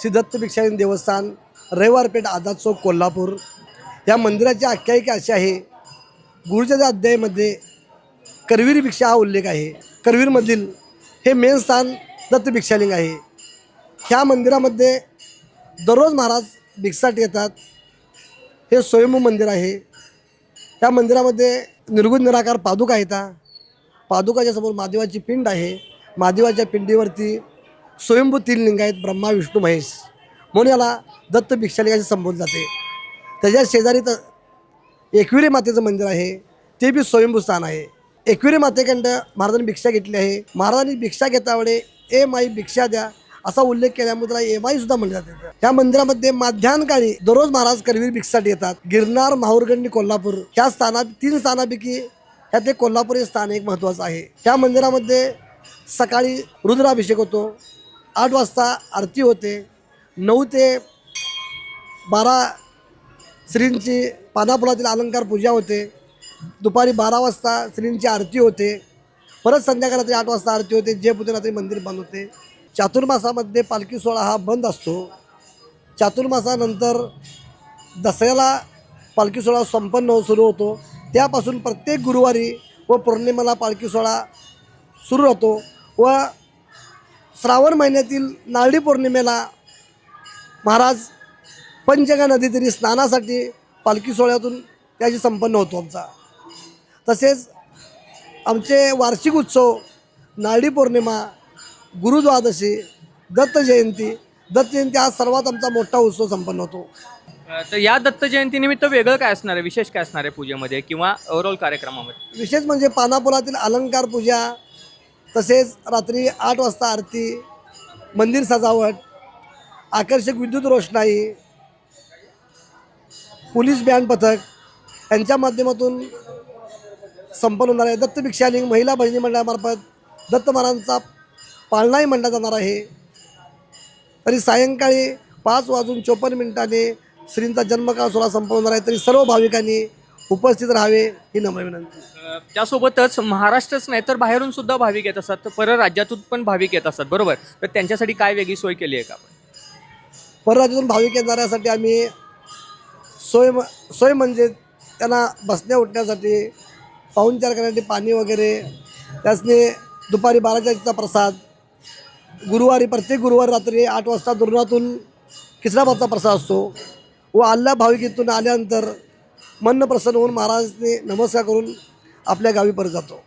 श्री दत्त भिक्षारी देवस्थान रविवारपेठ आझाद चौक कोल्हापूर. या मंदिराची आख्यायिका अशी आहे. गुरुच्या अध्यायामध्ये करवीर भिक्षा हा उल्लेख आहे. करवीरमधील हे मेन स्थान दत्त भिक्षालिंग आहे. ह्या मंदिरामध्ये दररोज महाराज भिक्षाट येतात हे स्वयंभू मंदिर आहे. या मंदिरामध्ये निर्गुण निराकार पादुका येतात. पादुकाच्या समोर महादेवाची पिंड आहे. महादेवाच्या पिंडीवरती स्वयंभू तीन लिंग आहेत ब्रह्मा विष्णू महेश. म्हणून याला दत्त भिक्षालिंगाचे संबोधले जाते. त्याच्या शेजारी तर एकविरी मातेचं मंदिर आहे. ते बी स्वयंभू स्थान आहे. एकविरी मातेकडं महाराजांनी भिक्षा घेतली आहे. महाराजांनी भिक्षा घेतावेळे ए माई भिक्षा द्या असा उल्लेख केल्यामुळे त्याला एमाई सुद्धा म्हणले जाते. या मंदिरामध्ये माध्यान्हकाळी दररोज महाराज करवीर भिक्षासाठी येतात. गिरनार माहूरगंडी कोल्हापूर. ह्या स्थाना तीन स्थानापैकी ह्या एक कोल्हापूर हे स्थान एक महत्त्वाचं आहे. त्या मंदिरामध्ये सकाळी रुद्राभिषेक होतो. आठ वाजता आरती होते. नऊ ते बारा श्रींची पानाफुलातील अलंकार पूजा होते. दुपारी बारा वाजता श्रींची आरती होते. परत संध्याकाळी आठ वाजता आरती होते. जे पुते रात्री मंदिर बंद होते. चातुर्मासामध्ये पालखी सोहळा हा बंद असतो. चातुर्मासानंतर दसऱ्याला पालखी सोहळा संपन्न सुरू होतो. त्यापासून प्रत्येक गुरुवारी व पौर्णिमेला पालखी सोहळा सुरू होतो व श्रावण महिन्यातील नारळी पौर्णिमेला महाराज पंचगा नदीतीरी स्नानासाठी पालखी सोहळ्यातून त्याची संपन्न होतो आमचा. तसेच आमचे वार्षिक उत्सव नारळी पौर्णिमा गुरुद्वादशी दत्त जयंती दत्त जयंती हा सर्वात आमचा मोठा उत्सव संपन्न होतो. तर या दत्त जयंतीनिमित्त वेगळं काय असणार आहे? विशेष काय असणार आहे पूजेमध्ये किंवा ओव्हरऑल कार्यक्रमामध्ये? विशेष म्हणजे पानापुरातील अलंकार पूजा तसेच रात्री आठ वाजता आरती मंदिर सजावट आकर्षक विद्युत रोषणाई पोलीस बँड पथक यांच्या माध्यमातून संपन्न होणार आहे. दत्त भिक्षालिंग महिला भजनी मंडळामार्फत दत्त महाराजांचा पाळणाही मांडला जाणार आहे. तरी सायंकाळी पाच वाजून चोपन्न मिनिटांनी श्रींचा जन्मकाळ सोहळा संपन्न होणार आहे. तरी सर्व भाविकांनी उपस्थित राहावे ही नम्र विनंती. अ, त्यासोबतच महाराष्ट्रच नाही तर बाहेरून सुद्धा भाविक येत असतात. तर परराज्यातून पण भाविक येत असतात. बरोबर? तर त्यांच्यासाठी काय वेगळी सोय केली आहे का आपण? परराज्यातून भाविक येणाऱ्यासाठी आम्ही सोय म- सोय म्हणजे त्यांना बसण्या उठण्यासाठी पाहुणचार करण्यासाठी पाणी वगैरे त्यासने दुपारी बाराच्या प्रसाद गुरुवारी प्रत्येक गुरुवारी रात्री आठ वाजता दुर्नातून खिचडाभातचा प्रसाद असतो. व आल्या भाविक इथून आल्यानंतर मन प्रसन्न होऊन महाराजने नमस्कार करून आपल्या गावी परत जातो.